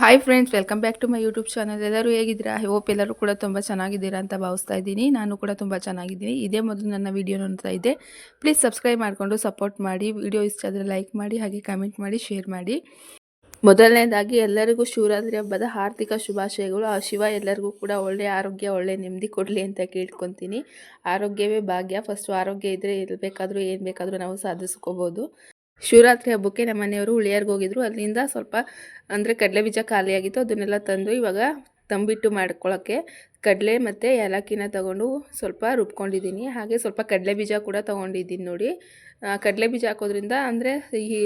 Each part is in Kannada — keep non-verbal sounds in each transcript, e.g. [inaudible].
Hi friends welcome back to my YouTube channel ಎಲ್ಲರೂ ಹೇಗಿದ್ದೀರಾ? ಹೋಪ್ ಎಲ್ಲರೂ ಕೂಡ ತುಂಬ ಚೆನ್ನಾಗಿದ್ದೀರಾ ಅಂತ ಭಾವಿಸ್ತಾ ಇದ್ದೀನಿ. ನಾನು ಕೂಡ ತುಂಬ ಚೆನ್ನಾಗಿದ್ದೀನಿ. ಇದೇ ಮೊದಲು ನನ್ನ ವೀಡಿಯೋ ನೋಡ್ತಾ ಇದ್ದೆ. ಪ್ಲೀಸ್ ಸಬ್ಸ್ಕ್ರೈಬ್ ಮಾಡಿಕೊಂಡು ಸಪೋರ್ಟ್ ಮಾಡಿ. ವಿಡಿಯೋ ಇಷ್ಟ ಆದರೆ ಲೈಕ್ ಮಾಡಿ, ಹಾಗೆ ಕಮೆಂಟ್ ಮಾಡಿ ಶೇರ್ ಮಾಡಿ. ಮೊದಲನೇದಾಗಿ, ಎಲ್ಲರಿಗೂ ಶಿವರಾತ್ರಿ ಹಬ್ಬದ ಆರ್ಥಿಕ ಶುಭಾಶಯಗಳು. ಆ ಶಿವ ಎಲ್ಲರಿಗೂ ಕೂಡ ಒಳ್ಳೆಯ ಆರೋಗ್ಯ, ಒಳ್ಳೆ ನೆಮ್ಮದಿ ಕೊಡಲಿ ಅಂತ ಕೇಳ್ಕೊತೀನಿ. ಆರೋಗ್ಯವೇ ಭಾಗ್ಯ. ಫಸ್ಟು ಆರೋಗ್ಯ ಇದ್ದರೆ ಇರಬೇಕಾದ್ರೂ ಬೇಕಾದರೂ, ಏನು ಬೇಕಾದರೂ ನಾವು ಸಾಧಿಸ್ಕೋಬೋದು. ಶಿವರಾತ್ರಿ ಹಬ್ಬಕ್ಕೆ ನಮ್ಮ ಮನೆಯವರು ಉಳಿಯಾರ್ಗೆ ಹೋಗಿದ್ರು. ಅಲ್ಲಿಂದ ಸ್ವಲ್ಪ, ಅಂದರೆ ಕಡಲೆ ಬೀಜ ಖಾಲಿಯಾಗಿತ್ತು. ಅದನ್ನೆಲ್ಲ ತಂದು ಇವಾಗ ತಂಬಿಟ್ಟು ಮಾಡ್ಕೊಳ್ಳೋಕ್ಕೆ ಕಡಲೆ ಮತ್ತು ಏಲಕ್ಕಿನ ತಗೊಂಡು ಸ್ವಲ್ಪ ರುಬ್ಕೊಂಡಿದ್ದೀನಿ. ಹಾಗೆ ಸ್ವಲ್ಪ ಕಡಲೆ ಬೀಜ ಕೂಡ ತೊಗೊಂಡಿದ್ದೀನಿ ನೋಡಿ. ಕಡಲೆ ಬೀಜ ಹಾಕೋದ್ರಿಂದ, ಅಂದರೆ ಈ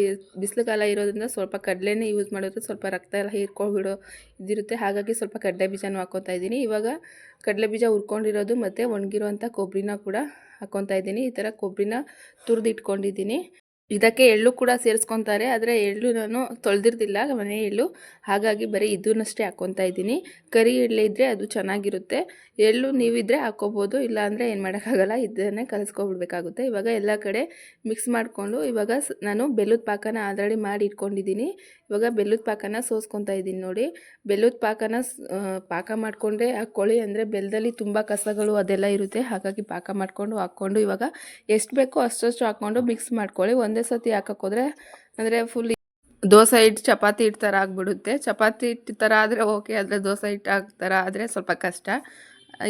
ಬಿಸಿಲುಗಾಲ ಇರೋದ್ರಿಂದ ಸ್ವಲ್ಪ ಕಡಲೆನೇ ಯೂಸ್ ಮಾಡಿದ್ರೆ ಸ್ವಲ್ಪ ರಕ್ತ ಎಲ್ಲ ಹೀರ್ಕೊಳ್ಬಿಡೋ ಇದಿರುತ್ತೆ. ಹಾಗಾಗಿ ಸ್ವಲ್ಪ ಕಡಲೆ ಬೀಜನೂ ಹಾಕ್ಕೊತಾ ಇದ್ದೀನಿ. ಇವಾಗ ಕಡಲೆ ಬೀಜ ಹುರ್ಕೊಂಡಿರೋದು ಮತ್ತು ಒಣಗಿರೋಂಥ ಕೊಬ್ಬರಿನ ಕೂಡ ಹಾಕ್ಕೊತಾ ಇದ್ದೀನಿ. ಈ ಥರ ಕೊಬ್ಬರಿನ ತುರಿದು ಇಟ್ಕೊಂಡಿದ್ದೀನಿ ಇದಕ್ಕೆ ಎಳ್ಳು ಕೂಡ ಸೇರಿಸ್ಕೊತಾರೆ, ಆದರೆ ಎಳ್ಳು ನಾನು ತೊಳೆದಿರ್ದಿಲ್ಲ, ಮನೆ ಎಳ್ಳು. ಹಾಗಾಗಿ ಬರೀ ಇದನ್ನಷ್ಟೇ ಹಾಕ್ಕೊತಾ ಇದ್ದೀನಿ. ಕರಿ ಎಳ್ಳೆ ಇದ್ದರೆ ಅದು ಚೆನ್ನಾಗಿರುತ್ತೆ. ಎಳ್ಳು ನೀವಿದ್ದರೆ ಹಾಕ್ಕೋಬೋದು ಇಲ್ಲ ಅಂದರೆ ಏನು ಮಾಡೋಕ್ಕಾಗಲ್ಲ, ಇದನ್ನೇ ಕಲಿಸ್ಕೊಬಿಡ್ಬೇಕಾಗುತ್ತೆ. ಇವಾಗ ಎಲ್ಲ ಕಡೆ ಮಿಕ್ಸ್ ಮಾಡಿಕೊಂಡು, ಇವಾಗ ನಾನು ಬೆಲ್ಲದ ಪಾಕನ ಆಲ್ರೆಡಿ ಮಾಡಿ ಇಟ್ಕೊಂಡಿದ್ದೀನಿ. ಇವಾಗ ಬೆಲ್ಲದ ಪಾಕನ ಸೋಸ್ಕೊತಾ ಇದ್ದೀನಿ ನೋಡಿ. ಬೆಲ್ಲದ ಪಾಕನ ಪಾಕ ಮಾಡಿಕೊಂಡೇ ಹಾಕ್ಕೊಳ್ಳಿ ಅಂದರೆ ಬೆಲ್ಲದಲ್ಲಿ ತುಂಬ ಕಸಗಳು ಅದೆಲ್ಲ ಇರುತ್ತೆ. ಹಾಗಾಗಿ ಪಾಕ ಮಾಡಿಕೊಂಡು ಹಾಕ್ಕೊಂಡು ಇವಾಗ ಎಷ್ಟು ಬೇಕೋ ಅಷ್ಟಷ್ಟು ಹಾಕ್ಕೊಂಡು ಮಿಕ್ಸ್ ಮಾಡ್ಕೊಳ್ಳಿ. ಒಂದೇ ಸತಿ ಹಾಕೋಕ್ಕೋದ್ರೆ ಅಂದರೆ ಫುಲ್ ದೋಸೆ ಹಿಟ್ಟು ಚಪಾತಿ ಹಿಟ್ಟು ಥರ ಆಗಿಬಿಡುತ್ತೆ. ಚಪಾತಿ ಹಿಟ್ಟು ಥರ ಆದರೆ ಓಕೆ ಆದರೆ ದೋಸೆ ಹಿಟ್ಟು ಥರ ಆದರೆ ಸ್ವಲ್ಪ ಕಷ್ಟ.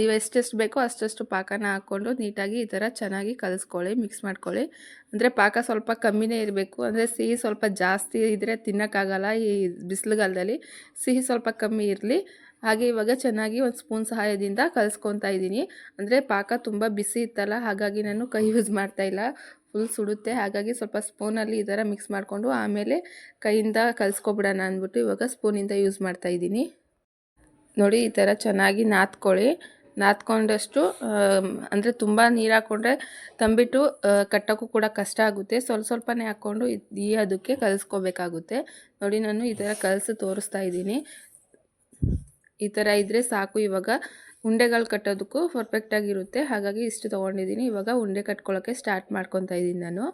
ಇವು ಎಷ್ಟೆಷ್ಟು ಬೇಕೋ ಅಷ್ಟಷ್ಟು ಪಾಕನ ಹಾಕ್ಕೊಂಡು ನೀಟಾಗಿ ಈ ಥರ ಚೆನ್ನಾಗಿ ಕಲಿಸ್ಕೊಳ್ಳಿ ಮಿಕ್ಸ್ ಮಾಡ್ಕೊಳ್ಳಿ. ಅಂದರೆ ಪಾಕ ಸ್ವಲ್ಪ ಕಮ್ಮಿನೇ ಇರಬೇಕು. ಅಂದರೆ ಸಿಹಿ ಸ್ವಲ್ಪ ಜಾಸ್ತಿ ಇದ್ದರೆ ತಿನ್ನೋಕ್ಕಾಗಲ್ಲ ಈ ಬಿಸಿಲುಗಾಲದಲ್ಲಿ. ಸಿಹಿ ಸ್ವಲ್ಪ ಕಮ್ಮಿ ಇರಲಿ. ಹಾಗೆ ಇವಾಗ ಚೆನ್ನಾಗಿ ಒಂದು ಸ್ಪೂನ್ ಸಹಾಯದಿಂದ ಕಲಿಸ್ಕೊತಾ ಇದ್ದೀನಿ. ಅಂದರೆ ಪಾಕ ತುಂಬ ಬಿಸಿ ಇತ್ತಲ್ಲ, ಹಾಗಾಗಿ ನಾನು ಕೈ ಯೂಸ್ ಮಾಡ್ತಾಯಿಲ್ಲ ಫುಲ್ ಸುಡುತ್ತೆ. ಹಾಗಾಗಿ ಸ್ವಲ್ಪ ಸ್ಪೂನಲ್ಲಿ ಈ ಥರ ಮಿಕ್ಸ್ ಮಾಡಿಕೊಂಡು ಆಮೇಲೆ ಕೈಯಿಂದ ಕಲಿಸ್ಕೊಬಿಡೋಣ ಅಂದ್ಬಿಟ್ಟು ಇವಾಗ ಸ್ಪೂನಿಂದ ಯೂಸ್ ಮಾಡ್ತಾಯಿದ್ದೀನಿ ನೋಡಿ ಈ ಥರ ಚೆನ್ನಾಗಿ ನಾದ್ಕೊಳ್ಳಿ. ನಾದ್ಕೊಂಡಷ್ಟು ಅಂದರೆ ತುಂಬ ನೀರು ಹಾಕ್ಕೊಂಡ್ರೆ ತಂಬಿಟ್ಟು ಕಟ್ಟೋಕ್ಕೂ ಕೂಡ ಕಷ್ಟ ಆಗುತ್ತೆ. ಸ್ವಲ್ಪ ಸ್ವಲ್ಪನೇ ಹಾಕ್ಕೊಂಡು ಈ ಅದಕ್ಕೆ ಕಲಿಸ್ಕೋಬೇಕಾಗುತ್ತೆ. ನೋಡಿ ನಾನು ಈ ಥರ ಕಲಸಿ ತೋರಿಸ್ತಾ ಇದ್ದೀನಿ. ಈ ಥರ ಇದ್ದರೆ ಸಾಕು ಇವಾಗ. ಉಂಡೆಗಳು ಕಟ್ಟೋದಕ್ಕೂ ಪರ್ಫೆಕ್ಟಾಗಿರುತ್ತೆ ಹಾಗಾಗಿ ಇಷ್ಟು ತೊಗೊಂಡಿದ್ದೀನಿ. ಇವಾಗ ಉಂಡೆ ಕಟ್ಕೊಳ್ಳೋಕ್ಕೆ ಸ್ಟಾರ್ಟ್ ಮಾಡ್ಕೊತಾ ಇದ್ದೀನಿ ನಾನು.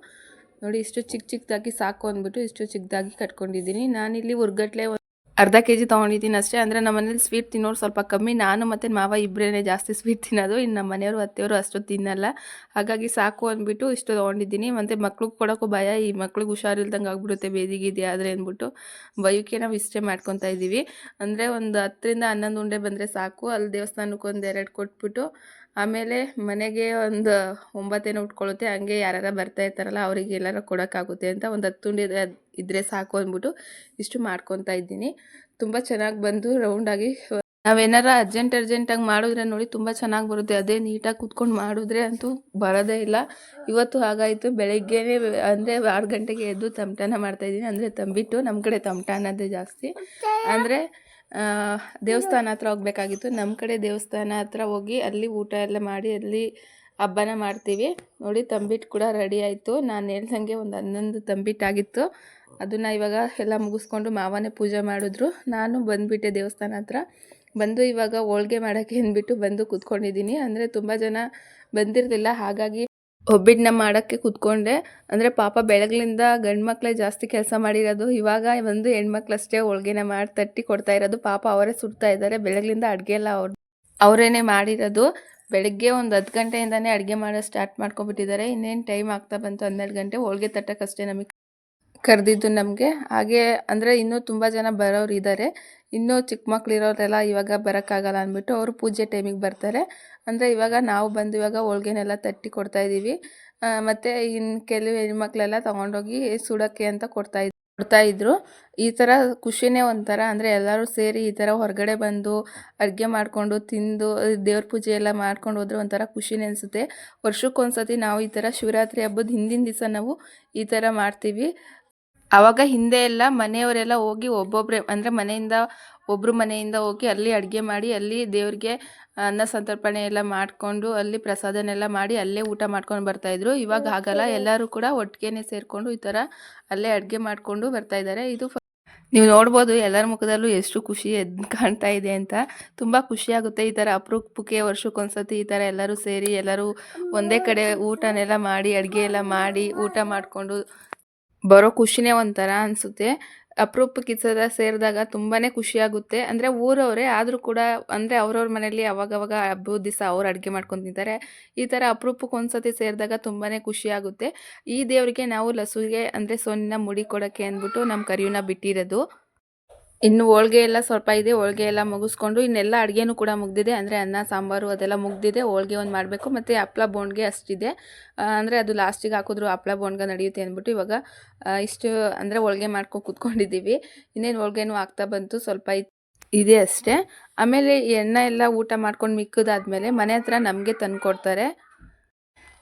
ನೋಡಿ ಇಷ್ಟು ಚಿಕ್ಕ ಚಿಕ್ಕದಾಗಿ ಸಾಕು ಅಂದ್ಬಿಟ್ಟು ಇಷ್ಟು ಚಿಕ್ಕದಾಗಿ ಕಟ್ಕೊಂಡಿದ್ದೀನಿ. ನಾನಿಲ್ಲಿ ಉರ್ಗಟ್ಲೆ ಅರ್ಧ ಕೆ ಜಿ ತೊಗೊಂಡಿದ್ದೀನಿ ಅಷ್ಟೇ. ಅಂದರೆ ನಮ್ಮ ಮನೇಲಿ ಸ್ವೀಟ್ ತಿನ್ನೋರು ಸ್ವಲ್ಪ ಕಮ್ಮಿ. ನಾನು ಮತ್ತು ಮಾವ ಇಬ್ಬರೇ ಜಾಸ್ತಿ ಸ್ವೀಟ್ ತಿನ್ನೋದು. ಇನ್ನು ನಮ್ಮ ಮನೆಯವರು, ಅತ್ತೆಯವರು ಅಷ್ಟು ತಿನ್ನಲ್ಲ. ಹಾಗಾಗಿ ಸಾಕು ಅಂದ್ಬಿಟ್ಟು ಇಷ್ಟು ತೊಗೊಂಡಿದ್ದೀನಿ. ಮತ್ತು ಮಕ್ಳಿಗೆ ಕೊಡೋಕ್ಕೂ ಭಯ. ಈ ಮಕ್ಳಿಗೆ ಹುಷಾರಿಲ್ದಂಗೆ ಆಗ್ಬಿಡುತ್ತೆ ಬೇದಿಗಿದೆ ಆದರೆ ಅಂದ್ಬಿಟ್ಟು ಭಯಕ್ಕೆ ನಾವು ಇಷ್ಟೇ ಮಾಡ್ಕೊತಾ ಇದ್ದೀವಿ ಅಂದರೆ ಒಂದು ಹತ್ತರಿಂದ ಹನ್ನೊಂದು ಉಂಡೆ ಬಂದರೆ ಸಾಕು. ಅಲ್ಲಿ ದೇವಸ್ಥಾನಕ್ಕೆ ಒಂದು ಎರಡು ಕೊಟ್ಬಿಟ್ಟು ಆಮೇಲೆ ಮನೆಗೆ ಒಂದು ಒಂಬತ್ತೇನೋ ಉಟ್ಕೊಳ್ಳುತ್ತೆ ಹಂಗೆ ಯಾರು ಬರ್ತಾ ಇರ್ತಾರಲ್ಲ ಅವರಿಗೆ ಎಲ್ಲರ ಕೊಡೋಕ್ಕಾಗುತ್ತೆ ಅಂತ ಒಂದು ಹತ್ತು ಉಂಡೆ ಇದ್ದರೆ ಸಾಕು ಅಂದ್ಬಿಟ್ಟು ಇಷ್ಟು ಮಾಡ್ಕೊತಾ ಇದ್ದೀನಿ. ತುಂಬ ಚೆನ್ನಾಗಿ ಬಂದು ರೌಂಡಾಗಿ ನಾವೇನಾರ ಅರ್ಜೆಂಟ್ ಅರ್ಜೆಂಟಾಗಿ ಮಾಡಿದ್ರೆ ನೋಡಿ ತುಂಬ ಚೆನ್ನಾಗಿ ಬರುತ್ತೆ. ಅದೇ ನೀಟಾಗಿ ಕುತ್ಕೊಂಡು ಮಾಡಿದ್ರೆ ಅಂತೂ ಬರೋದೇ ಇಲ್ಲ. ಇವತ್ತು ಹಾಗಾಯಿತು. ಬೆಳಗ್ಗೆನೇ ಅಂದರೆ ಆರು ಗಂಟೆಗೆ ಎದ್ದು ತಮಟಾನ ಮಾಡ್ತಾಯಿದ್ದೀನಿ ಅಂದರೆ ತಂಬಿಟ್ಟು ನಮ್ಮ ಕಡೆ ತಮಟ ಅನ್ನೋದೇ ಜಾಸ್ತಿ. ಅಂದರೆ ದೇವಸ್ಥಾನ ಹತ್ರ ಹೋಗ್ಬೇಕಾಗಿತ್ತು. ನಮ್ಮ ಕಡೆ ದೇವಸ್ಥಾನ ಹತ್ರ ಹೋಗಿ ಅಲ್ಲಿ ಊಟ ಎಲ್ಲ ಮಾಡಿ ಅಲ್ಲಿ ಹಬ್ಬನ ಮಾಡ್ತೀವಿ. ನೋಡಿ ತಂಬಿಟ್ಟು ಕೂಡ ರೆಡಿ ಆಯಿತು. ನಾನು ಹೇಳ್ದಂಗೆ ಒಂದು ಹನ್ನೊಂದು ತಂಬಿಟ್ಟಾಗಿತ್ತು ಅದನ್ನು ಇವಾಗ ಎಲ್ಲ ಮುಗಿಸ್ಕೊಂಡು ಮಾವನೇ ಪೂಜೆ ಮಾಡಿದ್ರು. ನಾನು ಬಂದುಬಿಟ್ಟೆ ದೇವಸ್ಥಾನ ಹತ್ರ. ಬಂದು ಇವಾಗ ಹೋಳ್ಗೆ ಮಾಡೋಕ್ಕೆ ಅಂದ್ಬಿಟ್ಟು ಬಂದು ಕೂತ್ಕೊಂಡಿದ್ದೀನಿ. ಅಂದರೆ ತುಂಬ ಜನ ಬಂದಿರಲಿಲ್ಲ. ಹಾಗಾಗಿ ಒಬ್ಬಿಟ್ಟನ್ನ ಮಾಡೋಕ್ಕೆ ಕುತ್ಕೊಂಡೆ. ಅಂದರೆ ಪಾಪ ಬೆಳಗ್ಲಿಂದ ಗಂಡು ಮಕ್ಕಳೇ ಜಾಸ್ತಿ ಕೆಲಸ ಮಾಡಿರೋದು, ಇವಾಗ ಒಂದು ಹೆಣ್ಮಕ್ಳಷ್ಟೇ ಹೋಳ್ಗೆನ ಮಾಡಿ ತಟ್ಟಿ ಕೊಡ್ತಾ ಇರೋದು. ಪಾಪ ಅವರೇ ಸುಡ್ತಾ ಇದ್ದಾರೆ, ಬೆಳಗ್ಲಿಂದ ಅಡುಗೆ ಎಲ್ಲ ಅವ್ರು ಅವರೇನೆ ಮಾಡಿರೋದು. ಬೆಳಗ್ಗೆ ಒಂದು ಹತ್ತು ಗಂಟೆಯಿಂದನೇ ಅಡುಗೆ ಮಾಡೋ ಸ್ಟಾರ್ಟ್ ಮಾಡ್ಕೊಬಿಟ್ಟಿದ್ದಾರೆ ಇನ್ನೇನು ಟೈಮ್ ಆಗ್ತಾ ಬಂತು ಹನ್ನೆರಡು ಗಂಟೆ, ಹೋಳ್ಗೆ ತಟ್ಟಕ್ಕಷ್ಟೇ ನಮಗೆ ಕರೆದಿದ್ದು ನಮಗೆ. ಹಾಗೆ ಅಂದರೆ ಇನ್ನೂ ತುಂಬ ಜನ ಬರೋರು ಇದ್ದಾರೆ ಇನ್ನೂ ಚಿಕ್ಕ ಮಕ್ಕಳಿರೋರೆಲ್ಲ ಇವಾಗ ಬರೋಕ್ಕಾಗಲ್ಲ ಅಂದ್ಬಿಟ್ಟು ಅವರು ಪೂಜೆ ಟೈಮಿಗೆ ಬರ್ತಾರೆ. ಅಂದರೆ ಇವಾಗ ನಾವು ಬಂದು ಇವಾಗ ಹೋಳ್ಗೆನೆಲ್ಲ ತಟ್ಟಿ ಕೊಡ್ತಾ ಇದ್ದೀವಿ ಮತ್ತು ಇನ್ನು ಕೆಲವು ಹೆಣ್ಮಕ್ಳೆಲ್ಲ ತೊಗೊಂಡೋಗಿ ಸುಡೋಕ್ಕೆ ಅಂತ ಕೊಡ್ತಾ ಕೊಡ್ತಾ ಇದ್ರು. ಈ ಥರ ಖುಷಿನೇ ಒಂಥರ ಅಂದರೆ ಎಲ್ಲರೂ ಸೇರಿ ಈ ಥರ ಹೊರಗಡೆ ಬಂದು ಅಡುಗೆ ಮಾಡಿಕೊಂಡು ತಿಂದು, ದೇವ್ರ ಪೂಜೆ ಎಲ್ಲ ಮಾಡ್ಕೊಂಡು ಹೋದ್ರೆ ಒಂಥರ ಖುಷಿನೇ ಅನಿಸುತ್ತೆ. ವರ್ಷಕ್ಕೊಂದ್ಸತಿ ನಾವು ಈ ಥರ ಶಿವರಾತ್ರಿ ಹಬ್ಬದ ಹಿಂದಿನ ದಿವಸ ನಾವು ಈ ಥರ ಮಾಡ್ತೀವಿ. ಆವಾಗ ಹಿಂದೆ ಎಲ್ಲ ಮನೆಯವರೆಲ್ಲ ಹೋಗಿ ಒಬ್ಬೊಬ್ಬರೇ ಅಂದರೆ ಮನೆಯಿಂದ ಒಬ್ಬರು ಮನೆಯಿಂದ ಹೋಗಿ ಅಲ್ಲಿ ಅಡುಗೆ ಮಾಡಿ ಅಲ್ಲಿ ದೇವ್ರಿಗೆ ಅನ್ನ ಸಂತರ್ಪಣೆ ಎಲ್ಲ ಮಾಡಿಕೊಂಡು ಅಲ್ಲಿ ಪ್ರಸಾದನೆಲ್ಲ ಮಾಡಿ ಅಲ್ಲೇ ಊಟ ಮಾಡ್ಕೊಂಡು ಬರ್ತಾಯಿದ್ರು ಇವಾಗ ಆಗಲ್ಲ ಎಲ್ಲರೂ ಕೂಡ ಒಟ್ಟಿಗೆನೆ ಸೇರಿಕೊಂಡು ಈ ಥರ ಅಲ್ಲೇ ಅಡುಗೆ ಮಾಡಿಕೊಂಡು ಬರ್ತಾಯಿದ್ದಾರೆ ಇದು ನೀವು ನೋಡ್ಬೋದು ಎಲ್ಲರ ಮುಖದಲ್ಲೂ ಎಷ್ಟು ಖುಷಿ ಎದ್ದು ಕಾಣ್ತಾ ಇದೆ ಅಂತ. ತುಂಬ ಖುಷಿಯಾಗುತ್ತೆ ಈ ಥರ ಅಪರೂಪಕ್ಕೆ ವರ್ಷಕ್ಕೊಂದ್ಸತಿ ಈ ಥರ ಎಲ್ಲರೂ ಸೇರಿ ಎಲ್ಲರೂ ಒಂದೇ ಕಡೆ ಊಟನೆಲ್ಲ ಮಾಡಿ ಅಡುಗೆ ಎಲ್ಲ ಮಾಡಿ ಊಟ ಮಾಡಿಕೊಂಡು ಬರೋ ಖುಷಿನೇ ಒಂಥರ ಅನಿಸುತ್ತೆ. ಅಪರೂಪಕ್ಕೆ ಈ ಸೇರಿದಾಗ ತುಂಬಾ ಖುಷಿಯಾಗುತ್ತೆ ಅಂದರೆ ಊರವರೇ ಆದರೂ ಕೂಡ ಅಂದರೆ ಅವ್ರವ್ರ ಮನೆಯಲ್ಲಿ ಅವಾಗವಾಗ ಹಬ್ಬದ ದಿವಸ ಅವ್ರು ಅಡುಗೆ ಮಾಡ್ಕೊಂಡು ತಿಂತಾರೆ. ಈ ಥರ ಅಪರೂಪಕ್ಕೆ ಒಂದ್ಸತಿ ಸೇರಿದಾಗ ತುಂಬಾ ಖುಷಿಯಾಗುತ್ತೆ ಈ ದೇವರಿಗೆ ನಾವು ಲಸುಗೆ ಅಂದರೆ ಸೊನ್ನ ಮುಡಿ ಕೊಡೋಕ್ಕೆ ಅಂದ್ಬಿಟ್ಟು ನಮ್ಮ ಕರಿಯನ್ನ ಬಿಟ್ಟಿರೋದು. ಇನ್ನು ಹೋಳ್ಗೆ ಎಲ್ಲ ಸ್ವಲ್ಪ ಇದೆ, ಹೋಳಿಗೆ ಎಲ್ಲ ಮುಗಿಸ್ಕೊಂಡು ಇನ್ನೆಲ್ಲ ಅಡುಗೆನೂ ಕೂಡ ಮುಗ್ದಿದೆ. ಅಂದರೆ ಅನ್ನ, ಸಾಂಬಾರು ಅದೆಲ್ಲ ಮುಗ್ದಿದೆ. ಹೋಳಿಗೆ ಒಂದು ಮಾಡಬೇಕು. ಮತ್ತು ಹಪ್ಳ ಬೋಂಡ್ಗೆ ಅಷ್ಟಿದೆ. ಅಂದರೆ ಅದು ಲಾಸ್ಟಿಗೆ ಹಾಕಿದ್ರು ಹಪ್ಳ ಬೋಂಡ್ಗೆ ನಡೆಯುತ್ತೆ ಅಂದ್ಬಿಟ್ಟು ಇವಾಗ ಇಷ್ಟು ಅಂದರೆ ಹೋಳ್ಗೆ ಮಾಡ್ಕೊಂಡು ಕೂತ್ಕೊಂಡಿದ್ದೀವಿ. ಇನ್ನೇನು ಹೋಳ್ಗೆನೂ ಆಗ್ತಾ ಬಂತು, ಸ್ವಲ್ಪ ಇದೆ ಅಷ್ಟೇ. ಆಮೇಲೆ ಎಣ್ಣೆ ಎಲ್ಲ ಊಟ ಮಾಡ್ಕೊಂಡು ಮಿಕ್ಕಿದಾದ್ಮೇಲೆ ಮನೆ ಹತ್ರ ನಮಗೆ ತಂದು ಕೊಡ್ತಾರೆ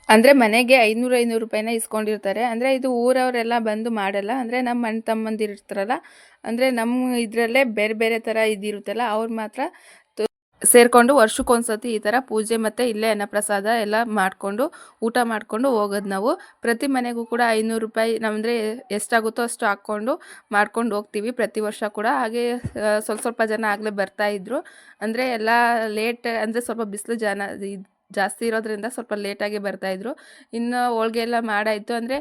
ಅಂದರೆ ಮನೆಗೆ ಐನೂರು ಐನೂರು ರೂಪಾಯಿನ ಇಸ್ಕೊಂಡಿರ್ತಾರೆ. ಅಂದರೆ ಇದು ಊರವರೆಲ್ಲ ಬಂದು ಮಾಡಲ್ಲ. ಅಂದರೆ ನಮ್ಮ ಅಣ್ಣ ತಮ್ಮಂದಿರು ಇರ್ತಾರಲ್ಲ, ಅಂದರೆ ನಮ್ಮ ಇದರಲ್ಲೇ ಬೇರೆ ಬೇರೆ ಥರ ಇದಿರುತ್ತಲ್ಲ, ಅವ್ರು ಮಾತ್ರ ಸೇರಿಕೊಂಡು ವರ್ಷಕ್ಕೊಂದ್ಸತಿ ಈ ಥರ ಪೂಜೆ ಮತ್ತು ಇಲ್ಲೇ ಅನ್ನಪ್ರಸಾದ ಎಲ್ಲ ಮಾಡಿಕೊಂಡು, ಊಟ ಮಾಡಿಕೊಂಡು ಹೋಗೋದು ನಾವು. ಪ್ರತಿ ಮನೆಗೂ ಕೂಡ ಐನೂರು ರೂಪಾಯಿ ನಮ್ಮಂದರೆ ಎಷ್ಟಾಗುತ್ತೋ ಅಷ್ಟು ಹಾಕ್ಕೊಂಡು ಮಾಡ್ಕೊಂಡು ಹೋಗ್ತೀವಿ ಪ್ರತಿ ವರ್ಷ ಕೂಡ. ಹಾಗೆ ಸ್ವಲ್ಪ ಸ್ವಲ್ಪ ಜನ ಆಗಲೇ ಬರ್ತಾಯಿದ್ರು ಅಂದರೆ ಎಲ್ಲ ಲೇಟ್, ಅಂದರೆ ಸ್ವಲ್ಪ ಬಿಸಿಲು ಜನ ಜಾಸ್ತಿ ಇರೋದ್ರಿಂದ ಸ್ವಲ್ಪ ಲೇಟಾಗಿ ಬರ್ತಾಯಿದ್ರು ಇನ್ನು ಹೋಳ್ಗೆ ಎಲ್ಲ ಮಾಡಾಯಿತು ಅಂದರೆ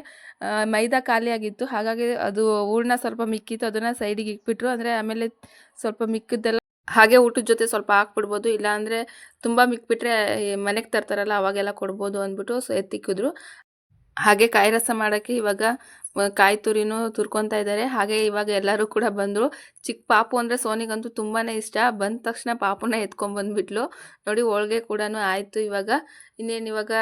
ಮೈದಾ ಖಾಲಿಯಾಗಿತ್ತು ಹಾಗಾಗಿ ಅದು ಹೂರ್ಣ ಸ್ವಲ್ಪ ಮಿಕ್ಕಿತ್ತು. ಅದನ್ನು ಸೈಡಿಗೆ ಇಟ್ಬಿಟ್ರು ಅಂದರೆ ಆಮೇಲೆ ಸ್ವಲ್ಪ ಮಿಕ್ಕಿದ್ದೆಲ್ಲ ಹಾಗೆ ಊಟದ ಜೊತೆ ಸ್ವಲ್ಪ ಹಾಕ್ಬಿಡ್ಬೋದು. ಇಲ್ಲಾಂದರೆ ತುಂಬ ಮಿಕ್ಬಿಟ್ರೆ ಮನೆಗೆ ತರ್ತಾರಲ್ಲ, ಅವಾಗೆಲ್ಲ ಕೊಡ್ಬೋದು ಅಂದ್ಬಿಟ್ಟು ಸೊ ಎತ್ತಿಕ್ಕಿದ್ರು ಹಾಗೆ ಕಾಯಿ ರಸ ಮಾಡೋಕ್ಕೆ ಇವಾಗ ಕಾಯಿ ತುರಿನೂ ತುರ್ಕೊತಾ ಇದ್ದಾರೆ ಹಾಗೆ ಇವಾಗ ಎಲ್ಲರೂ ಕೂಡ ಬಂದರು. ಚಿಕ್ಕ ಪಾಪು ಅಂದರೆ ಸೋನಿಗಂತೂ ತುಂಬಾ ಇಷ್ಟ. ಬಂದ ತಕ್ಷಣ ಪಾಪುನ ಎತ್ಕೊಂಡ್ಬಂದ್ಬಿಟ್ಲು ನೋಡಿ ಹೋಳ್ಗೆ ಕೂಡ ಆಯಿತು ಇವಾಗ. ಇನ್ನೇನು ಇವಾಗ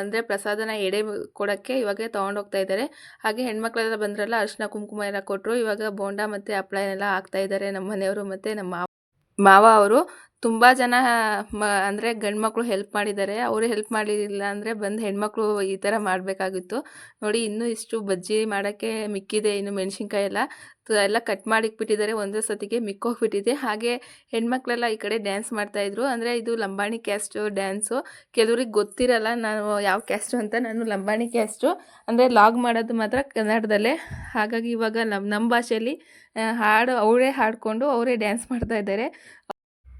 ಅಂದರೆ ಪ್ರಸಾದನ ಎಡೆ ಕೊಡೋಕ್ಕೆ ಇವಾಗ ತೊಗೊಂಡೋಗ್ತಾ ಇದ್ದಾರೆ ಹಾಗೆ ಹೆಣ್ಮಕ್ಳೆಲ್ಲ ಬಂದ್ರಲ್ಲ, ಅರಿಶಿನ ಕುಂಕುಮ ಎಲ್ಲ ಕೊಟ್ಟರು ಇವಾಗ ಬೋಂಡ ಮತ್ತು ಹಪ್ಳ ಎಲ್ಲ ಹಾಕ್ತಾ ಇದ್ದಾರೆ ನಮ್ಮ ಮನೆಯವರು ಮತ್ತು ನಮ್ಮ ಮಾವ ಅವರು. ತುಂಬ ಜನ, ಮ, ಅಂದರೆ ಗಂಡು ಮಕ್ಕಳು ಹೆಲ್ಪ್ ಮಾಡಿದ್ದಾರೆ. ಅವರು ಹೆಲ್ಪ್ ಮಾಡಿಲ್ಲ ಅಂದರೆ ಬಂದು ಹೆಣ್ಮಕ್ಳು ಈ ಥರ ಮಾಡಬೇಕಾಗಿತ್ತು. ನೋಡಿ, ಇನ್ನೂ ಇಷ್ಟು ಬಜ್ಜಿ ಮಾಡೋಕ್ಕೆ ಮಿಕ್ಕಿದೆ, ಇನ್ನು ಮೆಣಸಿನ್ಕಾಯಿ ಎಲ್ಲ. ಎಲ್ಲ ಕಟ್ ಮಾಡಿಕ್ಬಿಟ್ಟಿದ್ದಾರೆ ಒಂದೇ ಸತಿಗೆ ಮಿಕ್ಕೋಗ್ಬಿಟ್ಟಿದೆ. ಹಾಗೆ ಹೆಣ್ಮಕ್ಳೆಲ್ಲ ಈ ಕಡೆ ಡ್ಯಾನ್ಸ್ ಮಾಡ್ತಾಯಿದ್ರು ಅಂದರೆ ಇದು ಲಂಬಾಣಿ ಕ್ಯಾಸ್ಟು ಡ್ಯಾನ್ಸು ಕೆಲವ್ರಿಗೆ ಗೊತ್ತಿರಲ್ಲ ನಾನು ಯಾವ ಕ್ಯಾಸ್ಟು ಅಂತ. ನಾನು ಲಂಬಾಣಿ ಕ್ಯಾಸ್ಟು ಅಂದರೆ ಲಾಗ್ ಮಾಡೋದು ಮಾತ್ರ ಕನ್ನಡದಲ್ಲೇ. ಹಾಗಾಗಿ ಇವಾಗ ನಮ್ಮ ನಮ್ಮ ಭಾಷೆಯಲ್ಲಿ ಹಾಡು, ಅವರೇ ಹಾಡಿಕೊಂಡು ಅವರೇ ಡ್ಯಾನ್ಸ್ ಮಾಡ್ತಾ ಇದ್ದಾರೆ.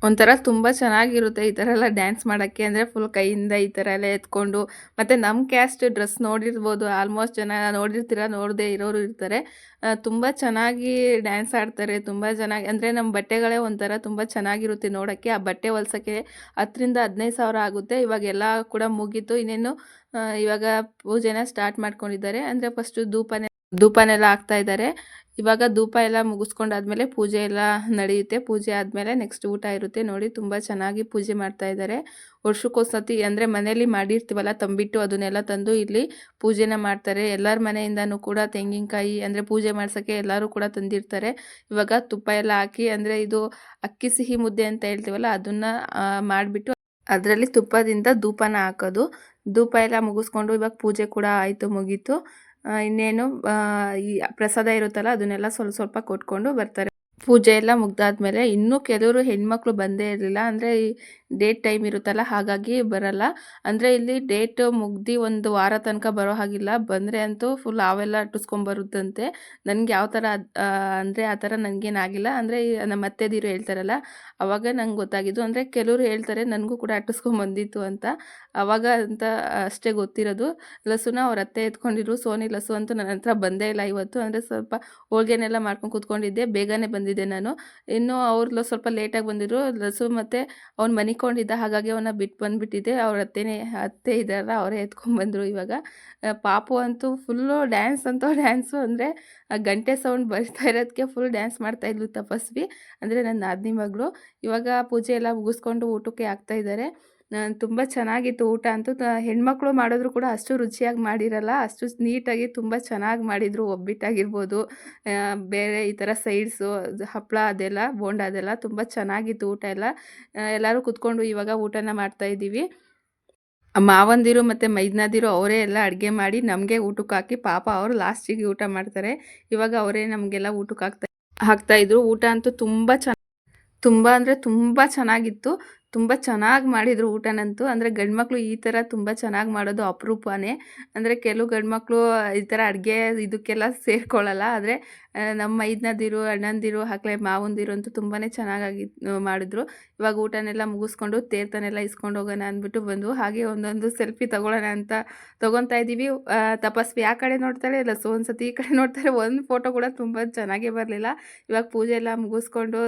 ಒಂಥರ ತುಂಬ ಚೆನ್ನಾಗಿರುತ್ತೆ ಈ ಥರ ಎಲ್ಲ ಡ್ಯಾನ್ಸ್ ಮಾಡೋಕ್ಕೆ. ಅಂದರೆ ಫುಲ್ ಕೈಯಿಂದ ಈ ಥರ ಎಲ್ಲ ಎತ್ಕೊಂಡು, ಮತ್ತು ನಮ್ಮ ಕ್ಯಾಸ್ಟ್ ಡ್ರೆಸ್ ನೋಡಿರ್ಬೋದು ಆಲ್ಮೋಸ್ಟ್ ಜನ ನೋಡಿರ್ತೀರ, ನೋಡದೇ ಇರೋರು ಇರ್ತಾರೆ. ತುಂಬ ಚೆನ್ನಾಗಿ ಡ್ಯಾನ್ಸ್ ಆಡ್ತಾರೆ, ತುಂಬ ಚೆನ್ನಾಗಿ, ಅಂದರೆ ನಮ್ಮ ಬಟ್ಟೆಗಳೇ ಒಂಥರ ತುಂಬ ಚೆನ್ನಾಗಿರುತ್ತೆ ನೋಡೋಕ್ಕೆ. ಆ ಬಟ್ಟೆ ಹೊಲ್ಸೋಕ್ಕೆ ಹತ್ತರಿಂದ ಹದಿನೈದು ಸಾವಿರ ಆಗುತ್ತೆ. ಇವಾಗೆಲ್ಲ ಕೂಡ ಮುಗೀತು. ಇನ್ನೇನು ಇವಾಗ ಪೂಜೆನ ಸ್ಟಾರ್ಟ್ ಮಾಡ್ಕೊಂಡಿದ್ದಾರೆ. ಅಂದರೆ ಫಸ್ಟು ಧೂಪನೇ, ಧೂಪನೆಲ್ಲ ಹಾಕ್ತಾ ಇದ್ದಾರೆ. ಇವಾಗ ಧೂಪ ಎಲ್ಲ ಮುಗಿಸ್ಕೊಂಡಾದ್ಮೇಲೆ ಪೂಜೆ ಎಲ್ಲ ನಡೆಯುತ್ತೆ. ಪೂಜೆ ಆದಮೇಲೆ ನೆಕ್ಸ್ಟ್ ಊಟ ಇರುತ್ತೆ. ನೋಡಿ, ತುಂಬ ಚೆನ್ನಾಗಿ ಪೂಜೆ ಮಾಡ್ತಾ ಇದ್ದಾರೆ. ವರ್ಷಕ್ಕೊಂದ್ಸತಿ ಅಂದರೆ ಮನೇಲಿ ಮಾಡಿರ್ತೀವಲ್ಲ, ತಂಬಿಟ್ಟು ಅದನ್ನೆಲ್ಲ ತಂದು ಇಲ್ಲಿ ಪೂಜೆನ ಮಾಡ್ತಾರೆ. ಎಲ್ಲರ ಮನೆಯಿಂದನೂ ಕೂಡ ತೆಂಗಿನಕಾಯಿ ಅಂದರೆ ಪೂಜೆ ಮಾಡ್ಸೋಕ್ಕೆ ಎಲ್ಲರೂ ಕೂಡ ತಂದಿರ್ತಾರೆ. ಇವಾಗ ತುಪ್ಪ ಎಲ್ಲ ಹಾಕಿ ಅಂದರೆ ಇದು ಅಕ್ಕಿ ಸಿಹಿ ಮುದ್ದೆ ಅಂತ ಹೇಳ್ತೀವಲ್ಲ, ಅದನ್ನು ಮಾಡಿಬಿಟ್ಟು ಅದರಲ್ಲಿ ತುಪ್ಪದಿಂದ ಧೂಪನ ಹಾಕೋದು. ಧೂಪ ಎಲ್ಲ ಮುಗಿಸ್ಕೊಂಡು ಇವಾಗ ಪೂಜೆ ಕೂಡ ಆಯಿತು, ಮುಗೀತು. ಇನ್ನೇನು ಈ ಪ್ರಸಾದ ಇರುತ್ತಲ್ಲ, ಅದನ್ನೆಲ್ಲ ಸ್ವಲ್ಪ ಸ್ವಲ್ಪ ಕೊಟ್ಕೊಂಡು ಬರ್ತಾರೆ. ಪೂಜೆ ಎಲ್ಲ ಮುಗ್ದಾದ್ಮೇಲೆ ಇನ್ನೂ ಕೆಲವರು ಹೆಣ್ಮಕ್ಳು ಬಂದೇ ಇರಲಿಲ್ಲ. ಅಂದರೆ ಈ ಡೇಟ್ ಟೈಮ್ ಇರುತ್ತಲ್ಲ, ಹಾಗಾಗಿ ಬರಲ್ಲ. ಅಂದರೆ ಇಲ್ಲಿ ಡೇಟ್ ಮುಗ್ದು ಒಂದು ವಾರ ತನಕ ಬರೋ ಹಾಗಿಲ್ಲ. ಬಂದರೆ ಅಂತೂ ಫುಲ್ ಹಾವೆಲ್ಲ ಅಟ್ಟಿಸ್ಕೊಂಬರುತ್ತಂತೆ. ನನಗೆ ಯಾವ ಥರ ಅಂದರೆ ಆ ಥರ ನನಗೇನಾಗಿಲ್ಲ ಅಂದರೆ ನಮ್ಮ ಅತ್ತೆದಿರು ಹೇಳ್ತಾರಲ್ಲ, ಅವಾಗ ನಂಗೆ ಗೊತ್ತಾಗಿದ್ದು. ಅಂದರೆ ಕೆಲವರು ಹೇಳ್ತಾರೆ, ನನಗೂ ಕೂಡ ಅಟ್ಟಿಸ್ಕೊಂಬಂದಿತ್ತು ಅಂತ. ಅವಾಗ ಅಂತ ಅಷ್ಟೇ ಗೊತ್ತಿರೋದು. ಲಸುನ ಅವ್ರ ಅತ್ತೆ ಎತ್ಕೊಂಡಿದ್ರು, ಸೋನಿ, ಲಸು ಅಂತೂ ನನ್ನ ಹತ್ರ ಬಂದೇ ಇಲ್ಲ ಇವತ್ತು. ಅಂದರೆ ಸ್ವಲ್ಪ ಹೋಳಿಗೆನೆಲ್ಲ ಮಾಡ್ಕೊಂಡು ಕೂತ್ಕೊಂಡಿದ್ದೆ. ಬೇಗನೆ ಬಂದಿದ್ದೆ ನಾನು. ಇನ್ನು ಅವ್ರಲ್ಲ ಸ್ವಲ್ಪ ಲೇಟಾಗಿ ಬಂದಿದ್ರು. ಲಸು ಮತ್ತು ಅವ್ನು ಮನಿಕೊಂಡಿದ್ದ ಹಾಗಾಗಿ ಅವನ್ನ ಬಿಟ್ಟು ಬಂದುಬಿಟ್ಟಿದ್ದೆ ಅವ್ರ ಅತ್ತೆನೇ, ಅತ್ತೆ ಇದ್ದಾರಲ್ಲ ಅವರೇ ಎತ್ಕೊಂಡ್ಬಂದರು ಇವಾಗ. ಪಾಪು ಅಂತೂ ಫುಲ್ಲು ಡ್ಯಾನ್ಸ್ ಅಂತೂ ಡ್ಯಾನ್ಸು ಅಂದರೆ ಗಂಟೆ ಸೌಂಡ್ ಬರ್ತಾ ಇರೋದಕ್ಕೆ ಫುಲ್ ಡ್ಯಾನ್ಸ್ ಮಾಡ್ತಾ ಇದ್ಲು ತಪಸ್ವಿ. ಅಂದರೆ ನನ್ನ ನಾದಿನಿ ಮಗಳು. ಇವಾಗ ಪೂಜೆ ಎಲ್ಲ ಮುಗಿಸ್ಕೊಂಡು ಊಟಕ್ಕೆ ಆಗ್ತಾ ಇದ್ದಾರೆ ತುಂಬ ಚೆನ್ನಾಗಿತ್ತು ಊಟ ಅಂತೂ ಹೆಣ್ಮಕ್ಳು ಮಾಡಿದ್ರು ಕೂಡ ಅಷ್ಟು ರುಚಿಯಾಗಿ ಮಾಡಿರಲ್ಲ, ಅಷ್ಟು ನೀಟಾಗಿ ತುಂಬ ಚೆನ್ನಾಗಿ ಮಾಡಿದರು, ಒಬ್ಬಿಟ್ಟಾಗಿರ್ಬೋದು. ಬೇರೆ ಈ ಥರ ಸೈಡ್ಸು ಹಪ್ಪಳ ಅದೆಲ್ಲ, ಬೋಂಡ ಅದೆಲ್ಲ ತುಂಬ ಚೆನ್ನಾಗಿತ್ತು ಊಟ ಎಲ್ಲ. ಎಲ್ಲರೂ ಕುತ್ಕೊಂಡು ಇವಾಗ ಊಟನ ಮಾಡ್ತಾ ಇದ್ದೀವಿ. ಆ ಮಾವಂದಿರು ಮತ್ತು ಮೈದ್ನಾದಿರು ಅವರೇ ಎಲ್ಲ ಅಡುಗೆ ಮಾಡಿ ನಮಗೆ ಊಟಕ್ಕೆ ಹಾಕಿ ಪಾಪ ಅವರು ಲಾಸ್ಟಿಗೆ ಊಟ ಮಾಡ್ತಾರೆ. ಇವಾಗ ಅವರೇ ನಮಗೆಲ್ಲ ಊಟಕ್ಕೆ ಹಾಕ್ತಾ ಹಾಕ್ತಾಯಿದ್ರು ಊಟ ಅಂತೂ ತುಂಬ ಚೆನ್ನ, ತುಂಬ ಅಂದರೆ ತುಂಬ ಚೆನ್ನಾಗಿತ್ತು. ತುಂಬ ಚೆನ್ನಾಗಿ ಮಾಡಿದರು ಊಟನಂತೂ. ಅಂದರೆ ಗಂಡ್ಮಕ್ಳು ಈ ಥರ ತುಂಬ ಚೆನ್ನಾಗಿ ಮಾಡೋದು ಅಪರೂಪವೇ ಅಂದರೆ ಕೆಲವು ಗಂಡ್ಮಕ್ಳು ಈ ಥರ ಅಡುಗೆ ಇದಕ್ಕೆಲ್ಲ ಸೇರ್ಕೊಳ್ಳಲ್ಲ. ಆದರೆ ನಮ್ಮ ಮೈದ್ನದಿರು ಅಣ್ಣಂದಿರು ಹಾಕ್ಲೆ ಮಾವಂದಿರು ಅಂತೂ ತುಂಬಾ ಚೆನ್ನಾಗಿ ಮಾಡಿದ್ರು. ಇವಾಗ ಊಟನೆಲ್ಲ ಮುಗಿಸ್ಕೊಂಡು ತೇರ್ತನೆಲ್ಲ ಇಸ್ಕೊಂಡು ಹೋಗೋಣ ಅಂದ್ಬಿಟ್ಟು ಬಂದು ಹಾಗೆ ಒಂದೊಂದು ಸೆಲ್ಫಿ ತೊಗೊಳ್ಳೋಣ ಅಂತ ತೊಗೊತಾ ಇದ್ದೀವಿ. ತಪಸ್ವಿ ಆ ಕಡೆ ನೋಡ್ತಾರೆ ಇಲ್ಲ ಸೊ ಒಂದ್ಸತಿ ಈ ಕಡೆ ನೋಡ್ತಾರೆ ಒಂದು ಫೋಟೋ ಕೂಡ ತುಂಬ ಚೆನ್ನಾಗೇ ಬರಲಿಲ್ಲ. ಇವಾಗ ಪೂಜೆ ಎಲ್ಲ ಮುಗಿಸ್ಕೊಂಡು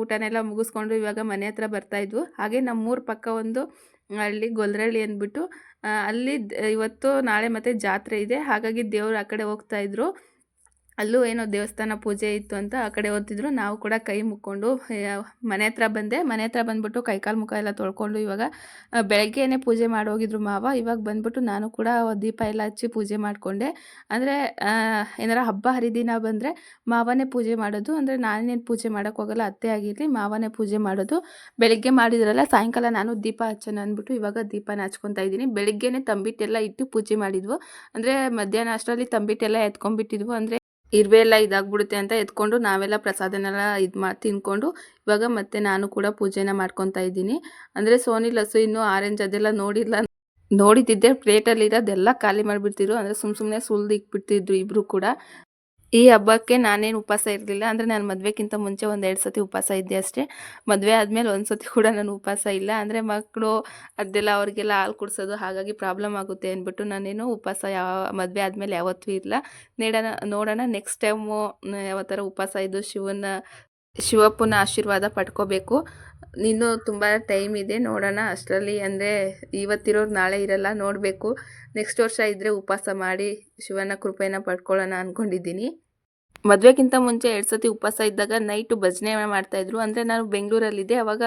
ಊಟನೆಲ್ಲ ಮುಗಿಸ್ಕೊಂಡು ಇವಾಗ ಮನೆ ಹತ್ರ ಬರ್ತಾಯಿದ್ವು ಹಾಗೆ ನಮ್ಮೂರ ಪಕ್ಕ ಒಂದು ಹಳ್ಳಿ, ಗೊಲ್ರಳ್ಳಿ ಅಂದ್ಬಿಟ್ಟು ಅಲ್ಲಿ ಇವತ್ತು ನಾಳೆ ಮತ್ತೆ ಜಾತ್ರೆ ಇದೆ. ಹಾಗಾಗಿ ದೇವರು ಆ ಕಡೆ ಹೋಗ್ತಾ ಇದ್ರು. ಅಲ್ಲೂ ಏನೋ ದೇವಸ್ಥಾನ ಪೂಜೆ ಇತ್ತು ಅಂತ ಆ ಕಡೆ ಓದ್ತಿದ್ರು. ನಾವು ಕೂಡ ಕೈ ಮುಕ್ಕೊಂಡು ಮನೆ ಹತ್ರ ಬಂದೆ. ಮನೆ ಹತ್ರ ಬಂದ್ಬಿಟ್ಟು ಕೈಕಾಲು ಮುಖ ಎಲ್ಲ ತೊಳ್ಕೊಂಡು ಇವಾಗ ಬೆಳಗ್ಗೆನೇ ಪೂಜೆ ಮಾಡೋಗಿದ್ರು ಮಾವ. ಇವಾಗ ಬಂದ್ಬಿಟ್ಟು ನಾನು ಕೂಡ ದೀಪ ಎಲ್ಲ ಹಚ್ಚಿ ಪೂಜೆ ಮಾಡಿಕೊಂಡೆ. ಅಂದರೆ ಏನಾರ ಹಬ್ಬ ಹರಿದಿನ ಬಂದರೆ ಮಾವನೇ ಪೂಜೆ ಮಾಡೋದು. ಅಂದರೆ ನಾನೇನು ಪೂಜೆ ಮಾಡೋಕ್ಕೆ ಹೋಗಲ್ಲ, ಅತ್ತೆ ಆಗಿರಲಿ ಮಾವನೇ ಪೂಜೆ ಮಾಡೋದು. ಬೆಳಗ್ಗೆ ಮಾಡಿದ್ರಲ್ಲ, ಸಾಯಂಕಾಲ ನಾನು ದೀಪ ಹಚ್ಚೋಣ ಅಂದ್ಬಿಟ್ಟು ಇವಾಗ ದೀಪನ ಹಚ್ಕೊತಾ ಇದ್ದೀನಿ. ಬೆಳಗ್ಗೆನೇ ತಂಬಿಟ್ಟೆಲ್ಲ ಇಟ್ಟು ಪೂಜೆ ಮಾಡಿದ್ವು. ಅಂದರೆ ಮಧ್ಯಾಹ್ನ ಅಷ್ಟರಲ್ಲಿ ತಂಬಿಟ್ಟೆಲ್ಲ ಎತ್ಕೊಂಡ್ಬಿಟ್ಟಿದ್ವು. ಅಂದರೆ ಇರುವೆ ಎಲ್ಲ ಇದಾಗ್ಬಿಡುತ್ತೆ ಅಂತ ಎತ್ಕೊಂಡು ನಾವೆಲ್ಲ ಪ್ರಸಾದನೆಲ್ಲ ಇದು ಮಾಡಿ ತಿನ್ಕೊಂಡು ಇವಾಗ ಮತ್ತೆ ನಾನು ಕೂಡ ಪೂಜೆನ ಮಾಡ್ಕೊತಾ ಇದ್ದೀನಿ. ಅಂದರೆ ಸೋನಿ ಲಸು ಇನ್ನೂ ಆರೆಂಜ್ ಅದೆಲ್ಲ ನೋಡಿಲ್ಲ. ನೋಡಿದ್ದಿದ್ದೆ ಪ್ಲೇಟಲ್ಲಿ ಇರೋದೆಲ್ಲ ಖಾಲಿ ಮಾಡಿಬಿಡ್ತಿದ್ರು. ಅಂದರೆ ಸುಮ್ಮ ಸುಮ್ಮನೆ ಸುಲ್ದು ಇಕ್ಬಿಡ್ತಿದ್ರು ಇಬ್ಬರು ಕೂಡ. ಈ ಹಬ್ಬಕ್ಕೆ ನಾನೇನು ಉಪವಾಸ ಇರಲಿಲ್ಲ. ಅಂದರೆ ನಾನು ಮದುವೆಗಿಂತ ಮುಂಚೆ ಒಂದು ಎರಡು ಸತಿ ಉಪವಾಸ ಇದ್ದೆ ಅಷ್ಟೇ. ಮದುವೆ ಆದಮೇಲೆ ಒಂದು ಸತಿ ಕೂಡ ನಾನು ಉಪವಾಸ ಇಲ್ಲ. ಅಂದರೆ ಮಕ್ಕಳು ಅದೆಲ್ಲ ಅವ್ರಿಗೆಲ್ಲ ಹಾಲು ಕುಡಿಸೋದು ಹಾಗಾಗಿ ಪ್ರಾಬ್ಲಮ್ ಆಗುತ್ತೆ ಅಂದ್ಬಿಟ್ಟು ನಾನೇನು ಉಪವಾಸ ಯಾವ, ಮದುವೆ ಆದಮೇಲೆ ಯಾವತ್ತೂ ಇರಲ್ಲ ನೋಡೋಣ ನೋಡೋಣ ನೆಕ್ಸ್ಟ್ ಟೈಮು ಯಾವ ಥರ ಉಪವಾಸ ಇದ್ದು ಶಿವನ ಶಿವಪ್ಪನ ಆಶೀರ್ವಾದ ಪಡ್ಕೋಬೇಕು. ಇನ್ನೂ ತುಂಬ ಟೈಮ್ ಇದೆ, ನೋಡೋಣ. ಅಷ್ಟರಲ್ಲಿ ಅಂದರೆ ಇವತ್ತಿರೋರು ನಾಳೆ ಇರಲ್ಲ, ನೋಡಬೇಕು. ನೆಕ್ಸ್ಟ್ ವರ್ಷ ಇದ್ದರೆ ಉಪವಾಸ ಮಾಡಿ ಶಿವನ ಕೃಪೆಯನ್ನು ಪಡ್ಕೊಳ್ಳೋಣ ಅಂದ್ಕೊಂಡಿದ್ದೀನಿ ಮದುವೆಗಿಂತ ಮುಂಚೆ ಎರಡು ಸತಿ ಉಪವಾಸ ಇದ್ದಾಗ ನೈಟು ಭಜನೆ ಮಾಡ್ತಾಯಿದ್ರು ಅಂದರೆ ನಾನು ಬೆಂಗಳೂರಲ್ಲಿದ್ದೆ, ಅವಾಗ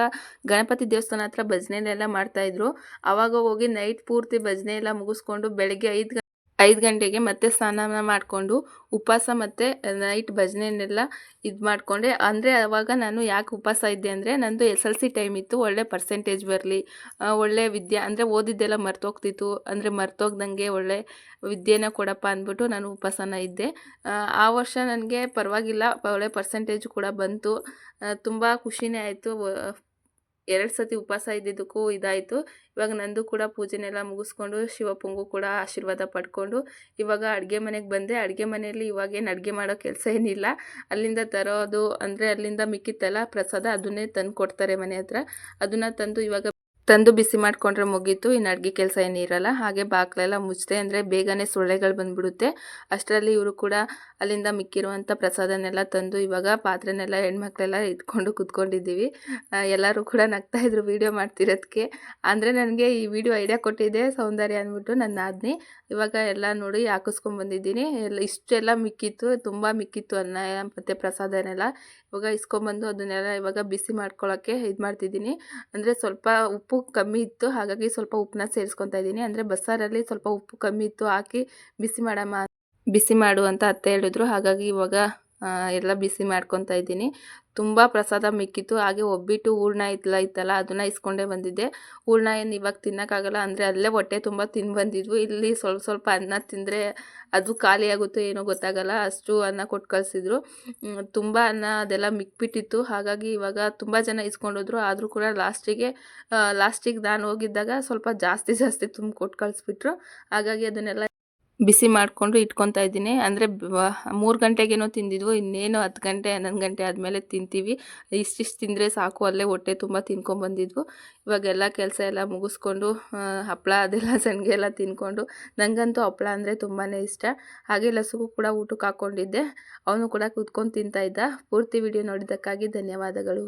ಗಣಪತಿ ದೇವಸ್ಥಾನ ಹತ್ರ ಭಜನೆನೆಲ್ಲ ಮಾಡ್ತಾಯಿದ್ರು ಆವಾಗ ಹೋಗಿ ನೈಟ್ ಪೂರ್ತಿ ಭಜನೆ ಎಲ್ಲ ಮುಗಿಸ್ಕೊಂಡು ಬೆಳಗ್ಗೆ ಐದು ಐದು ಗಂಟೆಗೆ ಮತ್ತೆ ಸ್ನಾನ ಮಾಡಿಕೊಂಡು ಉಪವಾಸ ಮತ್ತು ನೈಟ್ ಭಜನೆಯನ್ನೆಲ್ಲ ಇದು ಮಾಡಿಕೊಂಡೆ. ಅಂದರೆ ಆವಾಗ ನಾನು ಯಾಕೆ ಉಪವಾಸ ಇದ್ದೆ ಅಂದರೆ ನಂದು ಎಸ್ ಎಲ್ ಸಿ ಟೈಮ್ ಇತ್ತು ಒಳ್ಳೆ ಪರ್ಸೆಂಟೇಜ್ ಬರಲಿ ಒಳ್ಳೆ ವಿದ್ಯೆ ಅಂದರೆ ಓದಿದ್ದೆಲ್ಲ ಮರ್ತೋಗ್ತಿತ್ತು. ಅಂದರೆ ಮರ್ತೋಗ್ದಂಗೆ ಒಳ್ಳೆ ವಿದ್ಯೆನ ಕೊಡಪ್ಪ ಅಂದ್ಬಿಟ್ಟು ನಾನು ಉಪವಾಸನ ಇದ್ದೆ. ಆ, ವರ್ಷ ನನಗೆ ಪರವಾಗಿಲ್ಲ ಒಳ್ಳೆ ಪರ್ಸೆಂಟೇಜ್ ಕೂಡ ಬಂತು. ತುಂಬ ಖುಷಿನೇ ಆಯಿತು. ಎರಡು ಸತಿ ಉಪವಾಸ ಇದ್ದಿದ್ದಕ್ಕೂ ಇದಾಯಿತು. ಇವಾಗ ನಂದು ಕೂಡ ಪೂಜೆನೆಲ್ಲ ಮುಗಿಸ್ಕೊಂಡು ಶಿವಪುಂಗು ಕೂಡ ಆಶೀರ್ವಾದ ಪಡ್ಕೊಂಡು ಇವಾಗ ಅಡುಗೆ ಮನೆಗೆ ಬಂದೆ. ಅಡುಗೆ ಮನೆಯಲ್ಲಿ ಇವಾಗೇನು ಅಡುಗೆ ಮಾಡೋ ಕೆಲಸ ಏನಿಲ್ಲ. ಅಲ್ಲಿಂದ ತರೋದು ಅಂದರೆ ಅಲ್ಲಿಂದ ಮಿಕ್ಕಿತ್ತಲ್ಲ ಪ್ರಸಾದ ಅದನ್ನೇ ತಂದು ಕೊಡ್ತಾರೆ ಮನೆ ಹತ್ರ. ಅದನ್ನು ತಂದು ಇವಾಗ ತಂದು ಬಿಸಿ ಮಾಡಿಕೊಂಡ್ರೆ ಮುಗೀತು, ಇನ್ನು ಅಡುಗೆ ಕೆಲಸ ಏನಿರಲ್ಲ ಹಾಗೆ ಬಾಕ್ಲೆಲ್ಲ ಮುಚ್ಚಿದೆ. ಅಂದರೆ ಬೇಗನೆ ಸೊಳ್ಳೆಗಳು ಬಂದ್ಬಿಡುತ್ತೆ. ಅಷ್ಟರಲ್ಲಿ ಇವರು ಕೂಡ ಅಲ್ಲಿಂದ ಮಿಕ್ಕಿರುವಂಥ ಪ್ರಸಾದನೆಲ್ಲ ತಂದು ಇವಾಗ ಪಾತ್ರೆನೆಲ್ಲ ಹೆಣ್ಮಕ್ಳೆಲ್ಲ ಇಟ್ಕೊಂಡು ಕುತ್ಕೊಂಡಿದ್ದೀವಿ. ಎಲ್ಲರೂ ಕೂಡ ನಗ್ತಾ ಇದ್ರು ವೀಡಿಯೋ ಮಾಡ್ತಿರೋದಕ್ಕೆ ಅಂದರೆ ನನಗೆ ಈ ವಿಡಿಯೋ ಐಡಿಯಾ ಕೊಟ್ಟಿದ್ದೆ ಸೌಂದರ್ಯ ಅಂದ್ಬಿಟ್ಟು ನನ್ನ ಆದ್ನಿ ಇವಾಗ ಎಲ್ಲ ನೋಡಿ ಹಾಕಿಸ್ಕೊಂಬಂದಿದ್ದೀನಿ ಎಲ್ಲ ಇಷ್ಟೆಲ್ಲ ಮಿಕ್ಕಿತ್ತು, ತುಂಬ ಮಿಕ್ಕಿತ್ತು ಅನ್ನ ಮತ್ತು ಪ್ರಸಾದನೆಲ್ಲ. ಇವಾಗ ಇಸ್ಕೊಂಬಂದು ಅದನ್ನೆಲ್ಲ ಇವಾಗ ಬಿಸಿ ಮಾಡ್ಕೊಳ್ಳೋಕ್ಕೆ ಇದು ಮಾಡ್ತಿದ್ದೀನಿ ಅಂದರೆ ಸ್ವಲ್ಪ ಉಪ್ಪು ಕಮ್ಮಿ ಇತ್ತು, ಹಾಗಾಗಿ ಸ್ವಲ್ಪ ಉಪ್ಪನ್ನ ಸೇರಿಸ್ಕೊತಾ ಇದ್ದೀನಿ. ಅಂದರೆ ಬಸ್ಸಾರಲ್ಲಿ ಸ್ವಲ್ಪ ಉಪ್ಪು ಕಮ್ಮಿ ಇತ್ತು, ಹಾಕಿ ಬಿಸಿ ಮಾಡಮ್ಮ ಬಿಸಿ ಮಾಡು ಅಂತ ಅತ್ತೆ ಹೇಳಿದ್ರು. ಹಾಗಾಗಿ ಇವಾಗ ಎಲ್ಲ ಬಿಸಿ ಮಾಡ್ಕೊತಾ ಇದ್ದೀನಿ. ತುಂಬ ಪ್ರಸಾದ ಮಿಕ್ಕಿತ್ತು. ಹಾಗೆ ಒಬ್ಬಿಟ್ಟು ಹೂರ್ಣ ಇತ್ತಲ್ಲ ಇತ್ತಲ್ಲ, ಅದನ್ನು ಇಸ್ಕೊಂಡೇ ಬಂದಿದ್ದೆ. ಹೂರ್ಣ ಏನು ಇವಾಗ ತಿನ್ನೋಕ್ಕಾಗಲ್ಲ, ಅಂದರೆ ಅಲ್ಲೇ ಹೊಟ್ಟೆ ತುಂಬ ತಿಂದು ಬಂದಿದ್ವು. ಇಲ್ಲಿ ಸ್ವಲ್ಪ ಸ್ವಲ್ಪ ಅನ್ನ ತಿಂದರೆ ಅದು ಖಾಲಿ ಆಗುತ್ತೋ ಏನೋ ಗೊತ್ತಾಗಲ್ಲ. ಅಷ್ಟು ಅನ್ನ ಕೊಟ್ಟು ಕಳಿಸಿದ್ರು. ತುಂಬ ಅನ್ನ ಅದೆಲ್ಲ ಮಿಕ್ಬಿಟ್ಟಿತ್ತು. ಹಾಗಾಗಿ ಇವಾಗ ತುಂಬ ಜನ ಇಸ್ಕೊಂಡೋದ್ರು ಆದರೂ ಕೂಡ ಲಾಸ್ಟಿಗೆ ಲಾಸ್ಟಿಗೆ ನಾನು ಹೋಗಿದ್ದಾಗ ಸ್ವಲ್ಪ ಜಾಸ್ತಿ ಜಾಸ್ತಿ ತುಂಬ ಕೊಟ್ಟು ಕಳಿಸ್ಬಿಟ್ರು. ಹಾಗಾಗಿ ಅದನ್ನೆಲ್ಲ ಬಿಸಿ ಮಾಡಿಕೊಂಡು ಇಟ್ಕೊತಾ ಇದ್ದೀನಿ. ಅಂದರೆ ಮೂರು ಗಂಟೆಗೇನೋ ತಿಂದಿದ್ವು, ಇನ್ನೇನು ಹತ್ತು ಗಂಟೆ, ಹನ್ನೊಂದು ಗಂಟೆ ಆದಮೇಲೆ ತಿಂತೀವಿ. ಇಷ್ಟಿಷ್ಟು ತಿಂದರೆ ಸಾಕು, ಅಲ್ಲೇ ಹೊಟ್ಟೆ ತುಂಬ ತಿನ್ಕೊಂಬಂದಿದ್ವು. ಇವಾಗೆಲ್ಲ ಕೆಲಸ ಎಲ್ಲ ಮುಗಿಸ್ಕೊಂಡು ಹಪ್ಪಳ ಅದೆಲ್ಲ [laughs] ಸಂಡಿಗೆ ಎಲ್ಲ ತಿನ್ಕೊಂಡು ನನಗಂತೂ ಹಪ್ಪಳ ಅಂದರೆ ತುಂಬಾ ಇಷ್ಟ. ಹಾಗೆ ಲಸುಗೂ ಕೂಡ ಊಟಕ್ಕೆ ಹಾಕ್ಕೊಂಡಿದ್ದೆ ಅವನು ಕೂಡ ಕೂತ್ಕೊಂಡು ತಿಂತಾ ಇದ್ದ. ಪೂರ್ತಿ ವಿಡಿಯೋ ನೋಡಿದ್ದಕ್ಕಾಗಿ ಧನ್ಯವಾದಗಳು.